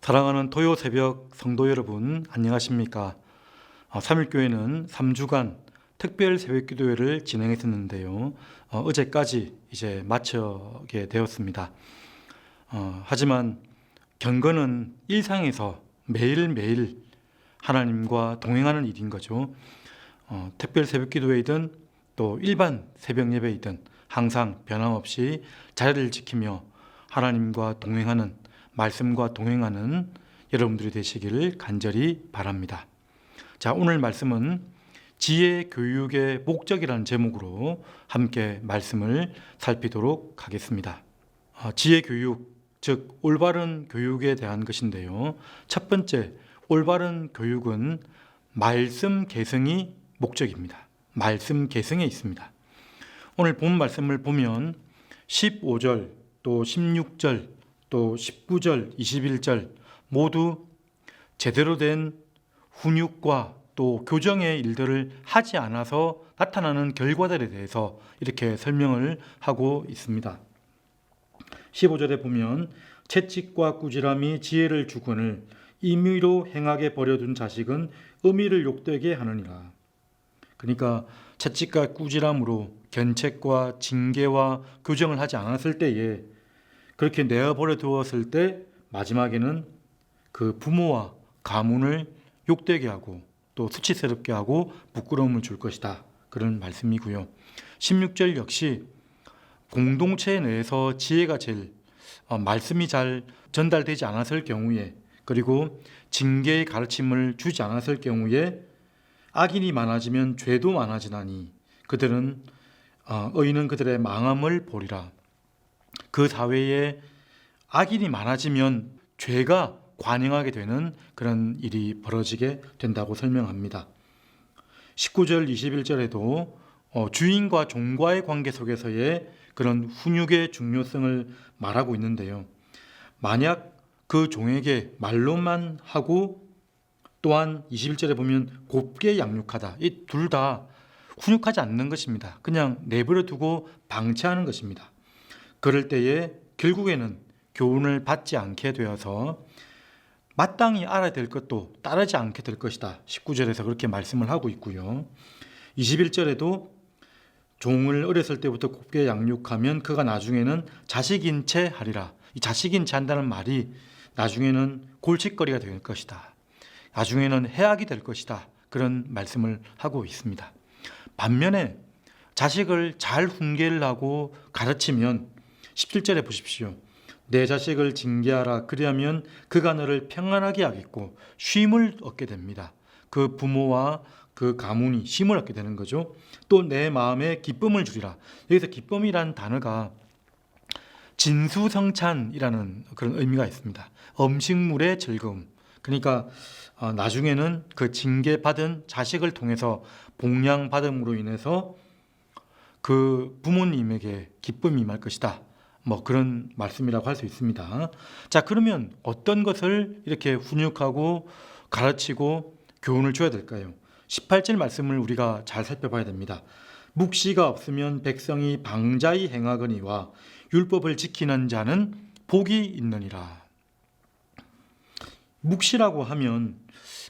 사랑하는 토요 새벽 성도 여러분 안녕하십니까? 어, 3일교회는 3주간 특별 새벽 기도회를 진행했었는데요. 어, 어제까지 이제 마치게 되었습니다. 어, 하지만 경건은 일상에서 매일매일 하나님과 동행하는 일인 거죠. 어, 특별 새벽 기도회이든 또 일반 새벽 예배이든 항상 변함없이 자리를 지키며 하나님과 동행하는 말씀과 동행하는 여러분들이 되시기를 간절히 바랍니다. 자, 오늘 말씀은 지혜 교육의 목적이라는 제목으로 함께 말씀을 살피도록 하겠습니다. 아, 지혜 교육, 즉 올바른 교육에 대한 것인데요. 첫 번째, 올바른 교육은 말씀 개성이 목적입니다. 말씀 개성에 있습니다. 오늘 본 말씀을 보면 15절 또 16절 또 19절 21절 모두 제대로 된 훈육과 또 교정의 일들을 하지 않아서 나타나는 결과들에 대해서 이렇게 설명을 하고 있습니다. 15절에 보면 채찍과 꾸지람이 지혜를 주거늘 임의로 행하게 버려둔 자식은 의미를 욕되게 하느니라. 그러니까 채찍과 꾸지람으로 견책과 징계와 교정을 하지 않았을 때에 그렇게 내어버려 두었을 때 마지막에는 그 부모와 가문을 욕되게 하고 또 수치스럽게 하고 부끄러움을 줄 것이다. 그런 말씀이고요. 16절 역시 공동체 내에서 지혜가 제일 어, 말씀이 잘 전달되지 않았을 경우에 그리고 징계의 가르침을 주지 않았을 경우에 악인이 많아지면 죄도 많아지나니 그들은 어, 의인은 그들의 망함을 보리라. 그 사회에 악인이 많아지면 죄가 관영하게 되는 그런 일이 벌어지게 된다고 설명합니다. 19절 21절에도 어, 주인과 종과의 관계 속에서의 그런 훈육의 중요성을 말하고 있는데요. 만약 그 종에게 말로만 하고 또한 21절에 보면 곱게 양육하다. 이 둘 다 훈육하지 않는 것입니다. 그냥 내버려 두고 방치하는 것입니다. 그럴 때에 결국에는 교훈을 받지 않게 되어서 마땅히 알아야 될 것도 따르지 않게 될 것이다. 19절에서 그렇게 말씀을 하고 있고요. 21절에도 종을 어렸을 때부터 곱게 양육하면 그가 나중에는 자식인 채 하리라. 이 자식인 채 한다는 말이 나중에는 골칫거리가 될 것이다. 나중에는 해악이 될 것이다. 그런 말씀을 하고 있습니다. 반면에 자식을 잘 훈계를 하고 가르치면 17절에 보십시오. 내 자식을 징계하라 그리하면 그가 너를 평안하게 하겠고 쉼을 얻게 됩니다. 그 부모와 그 가문이 쉼을 얻게 되는 거죠. 또 내 마음에 기쁨을 주리라. 여기서 기쁨이란 단어가 진수성찬이라는 그런 의미가 있습니다. 음식물의 즐거움. 그러니까 어, 나중에는 그 징계 받은 자식을 통해서 복양받음으로 인해서 그 부모님에게 기쁨이 임할 것이다. 뭐 그런 말씀이라고 할 수 있습니다. 자, 그러면 어떤 것을 이렇게 훈육하고 가르치고 교훈을 줘야 될까요? 18절 말씀을 우리가 잘 살펴봐야 됩니다. 묵시가 없으면 백성이 방자히 행하거니와 율법을 지키는 자는 복이 있느니라. 묵시라고 하면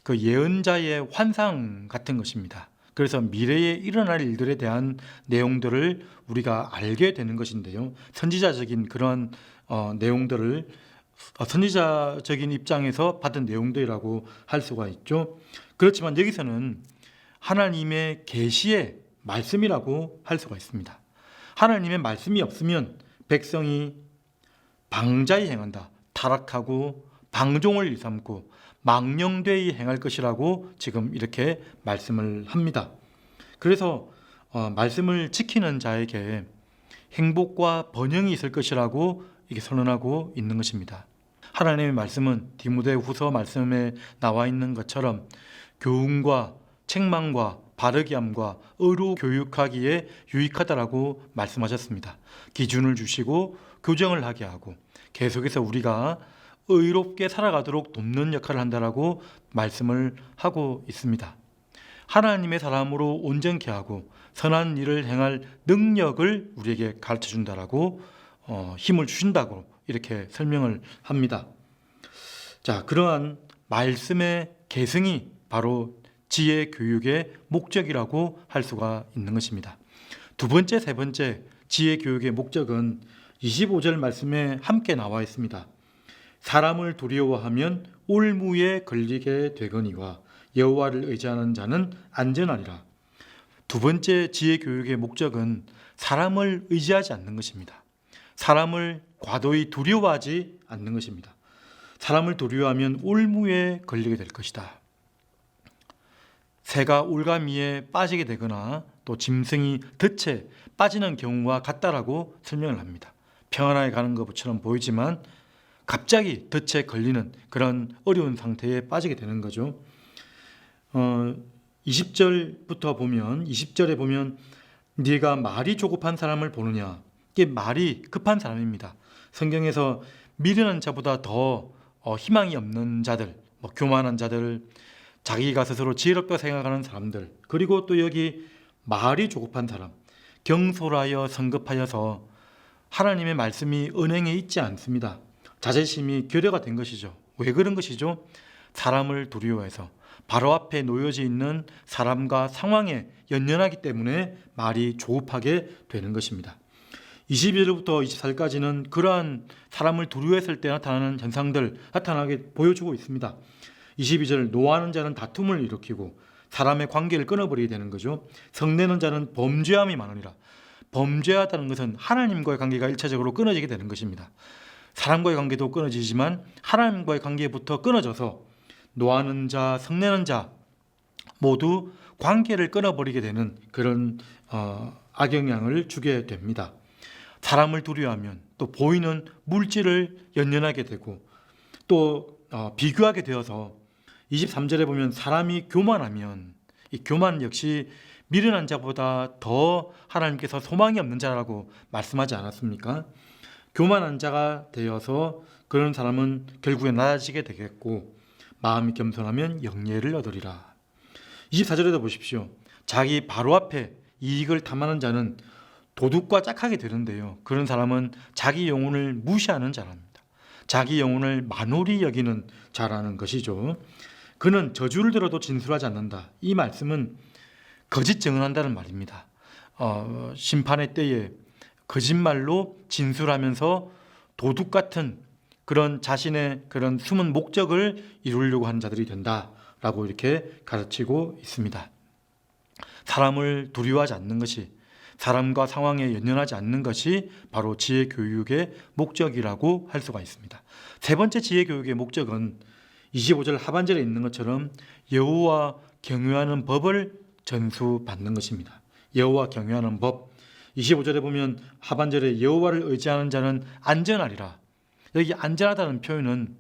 그 예언자의 환상 같은 것입니다. 그래서 미래에 일어날 일들에 대한 내용들을 우리가 알게 되는 것인데요. 선지자적인 그런 어, 내용들을 어, 선지자적인 입장에서 받은 내용들이라고 할 수가 있죠. 그렇지만 여기서는 하나님의 계시의 말씀이라고 할 수가 있습니다. 하나님의 말씀이 없으면 백성이 방자히 행한다. 타락하고 방종을 일삼고 망령되이 행할 것이라고 지금 이렇게 말씀을 합니다. 그래서 어, 말씀을 지키는 자에게 행복과 번영이 있을 것이라고 이게 선언하고 있는 것입니다. 하나님의 말씀은 디모데 후서 말씀에 나와 있는 것처럼 교훈과 책망과 바르게 함과 의로 교육하기에 유익하다라고 말씀하셨습니다. 기준을 주시고 교정을 하게 하고 계속해서 우리가 의롭게 살아가도록 돕는 역할을 한다라고 말씀을 하고 있습니다. 하나님의 사람으로 온전케 하고 선한 일을 행할 능력을 우리에게 가르쳐 준다라고 어, 힘을 주신다고 이렇게 설명을 합니다. 자, 그러한 말씀의 계승이 바로 지혜 교육의 목적이라고 할 수가 있는 것입니다. 두 번째, 세 번째 지혜 교육의 목적은 25절 말씀에 함께 나와 있습니다. 사람을 두려워하면 올무에 걸리게 되거니와 여호와를 의지하는 자는 안전하리라. 두 번째 지혜 교육의 목적은 사람을 의지하지 않는 것입니다. 사람을 과도히 두려워하지 않는 것입니다. 사람을 두려워하면 올무에 걸리게 될 것이다. 새가 올가미에 빠지게 되거나 또 짐승이 덫에 빠지는 경우와 같다라고 설명을 합니다. 평안하게 가는 것처럼 보이지만 갑자기 덫에 걸리는 그런 어려운 상태에 빠지게 되는 거죠. 어, 20절부터 보면 20절에 보면 네가 말이 조급한 사람을 보느냐 이게 말이 급한 사람입니다. 성경에서 미련한 자보다 더 어, 희망이 없는 자들, 뭐 교만한 자들, 자기가 스스로 지혜롭다 생각하는 사람들, 그리고 또 여기 말이 조급한 사람, 경솔하여 성급하여서 하나님의 말씀이 은행에 있지 않습니다. 자존심이 결여가 된 것이죠. 왜 그런 것이죠? 사람을 두려워해서 바로 앞에 놓여져 있는 사람과 상황에 연연하기 때문에 말이 조급하게 되는 것입니다. 21절부터 24절까지는 그러한 사람을 두려워했을 때 나타나는 현상들 나타나게 보여주고 있습니다. 22절 노하는 자는 다툼을 일으키고 사람의 관계를 끊어버리게 되는 거죠. 성내는 자는 범죄함이 많으니라. 범죄하다는 것은 하나님과의 관계가 일차적으로 끊어지게 되는 것입니다. 사람과의 관계도 끊어지지만 하나님과의 관계부터 끊어져서 노하는 자, 성내는 자 모두 관계를 끊어버리게 되는 그런 어, 악영향을 주게 됩니다. 사람을 두려워하면 또 보이는 물질을 연연하게 되고 또 어, 비교하게 되어서 23절에 보면 사람이 교만하면 이 교만 역시 미련한 자보다 더 하나님께서 소망이 없는 자라고 말씀하지 않았습니까? 교만한 자가 되어서 그런 사람은 결국에 낮아지게 되겠고 마음이 겸손하면 영예를 얻으리라. 24절에도 보십시오. 자기 바로 앞에 이익을 탐하는 자는 도둑과 짝하게 되는데요. 그런 사람은 자기 영혼을 무시하는 자랍니다. 자기 영혼을 만홀히 여기는 자라는 것이죠. 그는 저주를 들어도 진술하지 않는다. 이 말씀은 거짓 증언한다는 말입니다. 어, 심판의 때에 거짓말로 진술하면서 도둑 같은 그런 자신의 그런 숨은 목적을 이루려고 하는 자들이 된다라고 이렇게 가르치고 있습니다. 사람을 두려워하지 않는 것이 사람과 상황에 연연하지 않는 것이 바로 지혜 교육의 목적이라고 할 수가 있습니다. 세 번째 지혜 교육의 목적은 25절 하반절에 있는 것처럼 여호와 경유하는 법을 전수받는 것입니다. 여호와 경유하는 법. 25절에 보면 하반절에 여호와를 의지하는 자는 안전하리라. 여기 안전하다는 표현은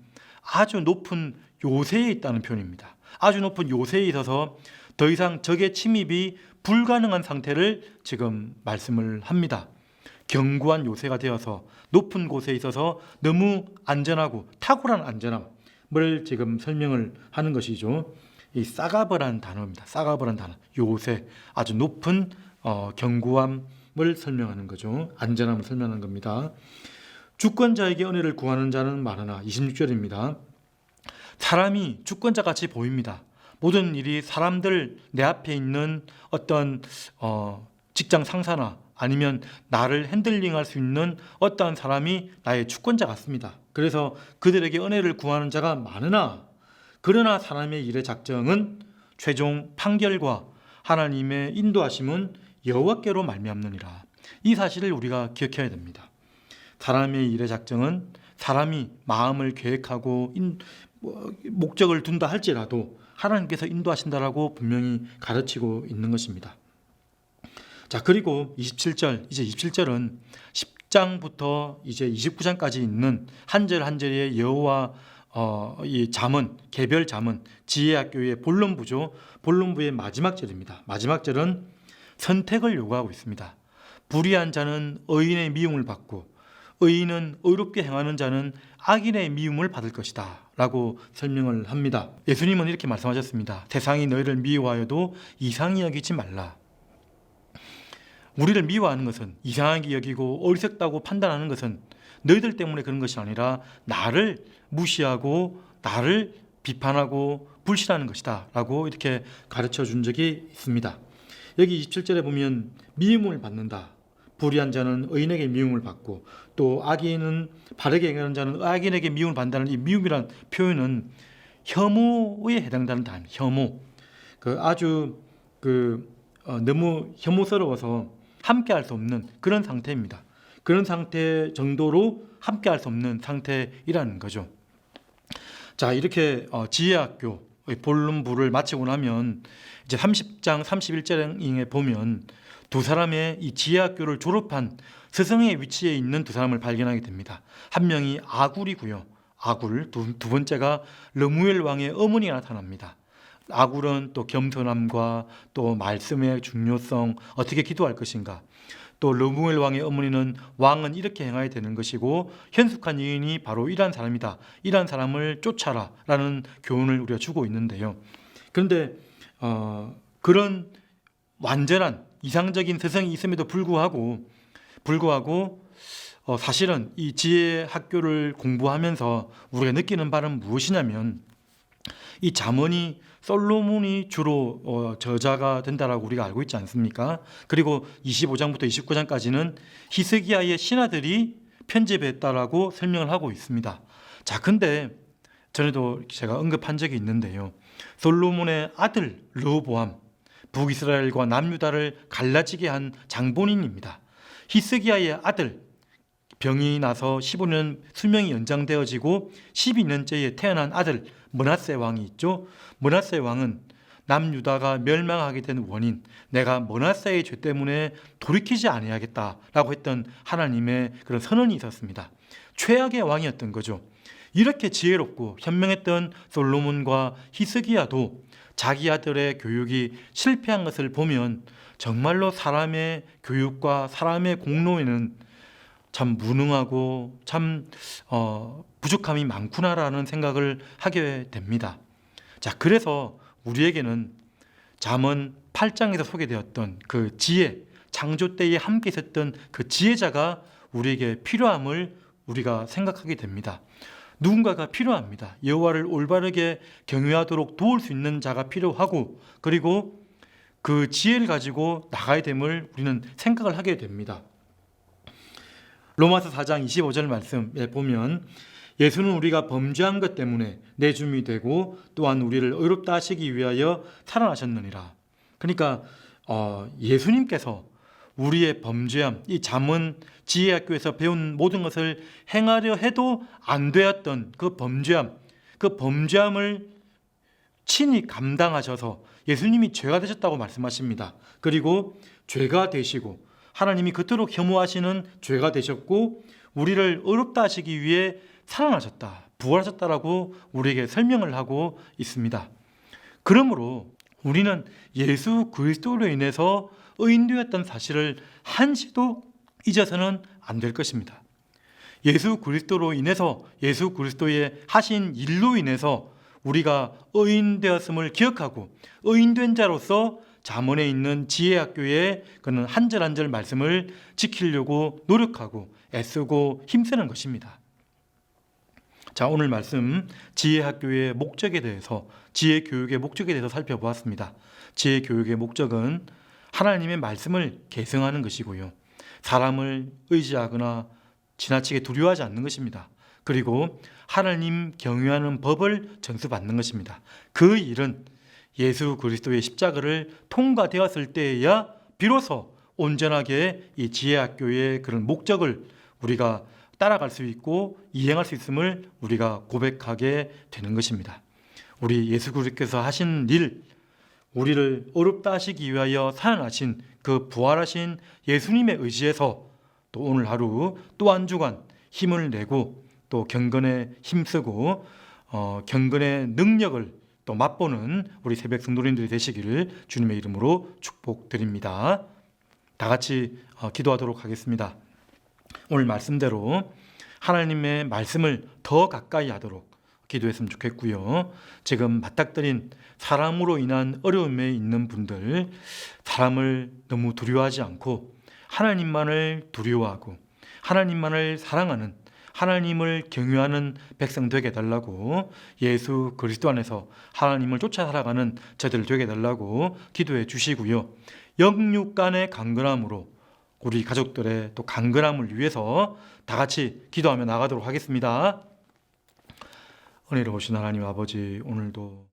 아주 높은 요새에 있다는 표현입니다. 아주 높은 요새에 있어서 더 이상 적의 침입이 불가능한 상태를 지금 말씀을 합니다. 견고한 요새가 되어서 높은 곳에 있어서 너무 안전하고 탁월한 안전함을 지금 설명을 하는 것이죠. 이 싸가버란 단어입니다. 싸가버란 단어. 요새 아주 높은 어, 견고함 을 설명하는 거죠. 안전함을 설명하는 겁니다. 주권자에게 은혜를 구하는 자는 많으나 26절입니다. 사람이 주권자 같이 보입니다. 모든 일이 사람들 내 앞에 있는 어떤 어, 직장 상사나 아니면 나를 핸들링할 수 있는 어떠한 사람이 나의 주권자 같습니다. 그래서 그들에게 은혜를 구하는 자가 많으나 그러나 사람의 일의 작정은 최종 판결과 하나님의 인도하심은 여호와께로 말미암느니라. 이 사실을 우리가 기억해야 됩니다. 사람의 일의 작정은 사람이 마음을 계획하고 인, 뭐, 목적을 둔다 할지라도 하나님께서 인도하신다라고 분명히 가르치고 있는 것입니다. 자, 그리고 27절, 이제 27절은 10장부터 이제 29장까지 있는 한 절 한 절의 여호와 어, 이 잠언, 개별 잠언, 지혜학교의 본론부죠. 본론부의 마지막 절입니다. 마지막 절은 선택을 요구하고 있습니다. 불의한 자는 의인의 미움을 받고 의인은 의롭게 행하는 자는 악인의 미움을 받을 것이다. 라고 설명을 합니다. 예수님은 이렇게 말씀하셨습니다. 세상이 너희를 미워하여도 이상히 여기지 말라. 우리를 미워하는 것은 이상하게 여기고 어리석다고 판단하는 것은 너희들 때문에 그런 것이 아니라 나를 무시하고 나를 비판하고 불신하는 것이다 라고 이렇게 가르쳐 준 적이 있습니다. 여기 27절에 보면 미움을 받는다. 불의한 자는 의인에게 미움을 받고 또 악인은 바르게 행하는 자는 악인에게 미움을 받는다는 이 미움이란 표현은 혐오에 해당되는 단어, 혐오. 그 아주 그 어, 너무 혐오스러워서 함께 할 수 없는 그런 상태입니다. 그런 상태 정도로 함께 할 수 없는 상태이라는 거죠. 자, 이렇게 어, 지혜학교 본론부를 마치고 나면 이제 30장 31절에 보면 두 사람의 이 지혜학교를 졸업한 스승의 위치에 있는 두 사람을 발견하게 됩니다. 한 명이 아굴이고요. 아굴 두, 두 번째가 르무엘 왕의 어머니가 나타납니다. 아굴은 또 겸손함과 또 말씀의 중요성 어떻게 기도할 것인가 또 르무엘 왕의 어머니는 왕은 이렇게 행해야 되는 것이고 현숙한 여인이 바로 이러한 사람이다. 이러한 사람을 쫓아라라는 교훈을 우리가 주고 있는데요. 그런데 어, 그런 완전한 이상적인 세상이 있음에도 불구하고 불구하고 어, 사실은 이 지혜 학교를 공부하면서 우리가 느끼는 바는 무엇이냐면 이 잠언이 솔로몬이 주로 어, 저자가 된다라고 우리가 알고 있지 않습니까? 그리고 25장부터 29장까지는 히스기야의 신하들이 편집했다라고 설명을 하고 있습니다. 자, 근데 전에도 제가 언급한 적이 있는데요. 솔로몬의 아들 르호보암 북이스라엘과 남유다를 갈라지게 한 장본인입니다. 히스기야의 아들 병이 나서 15년 수명이 연장되어지고 12년째에 태어난 아들 머나세 왕이 있죠. 머나세 왕은 남유다가 멸망하게 된 원인, 내가 머나세의 죄 때문에 돌이키지 아니하겠다라고 했던 하나님의 그런 선언이 있었습니다. 최악의 왕이었던 거죠. 이렇게 지혜롭고 현명했던 솔로몬과 히스기야도 자기 아들의 교육이 실패한 것을 보면 정말로 사람의 교육과 사람의 공로에는 참 무능하고 참 어, 부족함이 많구나라는 생각을 하게 됩니다. 자, 그래서 우리에게는 잠언 8장에서 소개되었던 그 지혜, 창조 때에 함께 있었던 그 지혜자가 우리에게 필요함을 우리가 생각하게 됩니다. 누군가가 필요합니다. 여호와를 올바르게 경외하도록 도울 수 있는 자가 필요하고 그리고 그 지혜를 가지고 나가야 됨을 우리는 생각을 하게 됩니다. 로마서 4장 25절 말씀에 보면 예수는 우리가 범죄한 것 때문에 내줌이 되고 또한 우리를 의롭다 하시기 위하여 살아나셨느니라. 그러니까 어, 예수님께서 우리의 범죄함, 이 잠언 지혜학교에서 배운 모든 것을 행하려 해도 안 되었던 그 범죄함, 그 범죄함을 친히 감당하셔서 예수님이 죄가 되셨다고 말씀하십니다. 그리고 죄가 되시고 하나님이 그토록 혐오하시는 죄가 되셨고 우리를 의롭다 하시기 위해 살아나셨다, 부활하셨다라고 우리에게 설명을 하고 있습니다. 그러므로 우리는 예수 그리스도로 인해서 의인되었던 사실을 한시도 잊어서는 안 될 것입니다. 예수 그리스도로 인해서 예수 그리스도의 하신 일로 인해서 우리가 의인되었음을 기억하고 의인된 자로서 잠언에 있는 지혜학교의 그는 한절 한절 말씀을 지키려고 노력하고 애쓰고 힘쓰는 것입니다. 자, 오늘 말씀 지혜학교의 목적에 대해서 지혜 교육의 목적에 대해서 살펴보았습니다. 지혜 교육의 목적은 하나님의 말씀을 계승하는 것이고요. 사람을 의지하거나 지나치게 두려워하지 않는 것입니다. 그리고 하나님 경유하는 법을 전수받는 것입니다. 그 일은 예수 그리스도의 십자가를 통과되었을 때에야 비로소 온전하게 이 지혜학교의 그런 목적을 우리가 따라갈 수 있고 이행할 수 있음을 우리가 고백하게 되는 것입니다. 우리 예수 그리스도께서 하신 일, 우리를 어렵다 하시기 위하여 살아나신 그 부활하신 예수님의 의지에서 또 오늘 하루 또 한 주간 힘을 내고 또 경건에 힘쓰고 어, 경건의 능력을 또 맛보는 우리 새벽 성도님들이 되시기를 주님의 이름으로 축복드립니다. 다 같이 어, 기도하도록 하겠습니다. 오늘 말씀대로 하나님의 말씀을 더 가까이 하도록 기도했으면 좋겠고요. 지금 맞닥뜨린 사람으로 인한 어려움에 있는 분들, 사람을 너무 두려워하지 않고 하나님만을 두려워하고 하나님만을 사랑하는 하나님을 경유하는 백성 되게 해달라고 예수 그리스도 안에서 하나님을 쫓아 살아가는 저들 되게 해달라고 기도해 주시고요. 영육 간의 강건함으로 우리 가족들의 또 강건함을 위해서 다 같이 기도하며 나가도록 하겠습니다. 은혜로우신 하나님 아버지 오늘도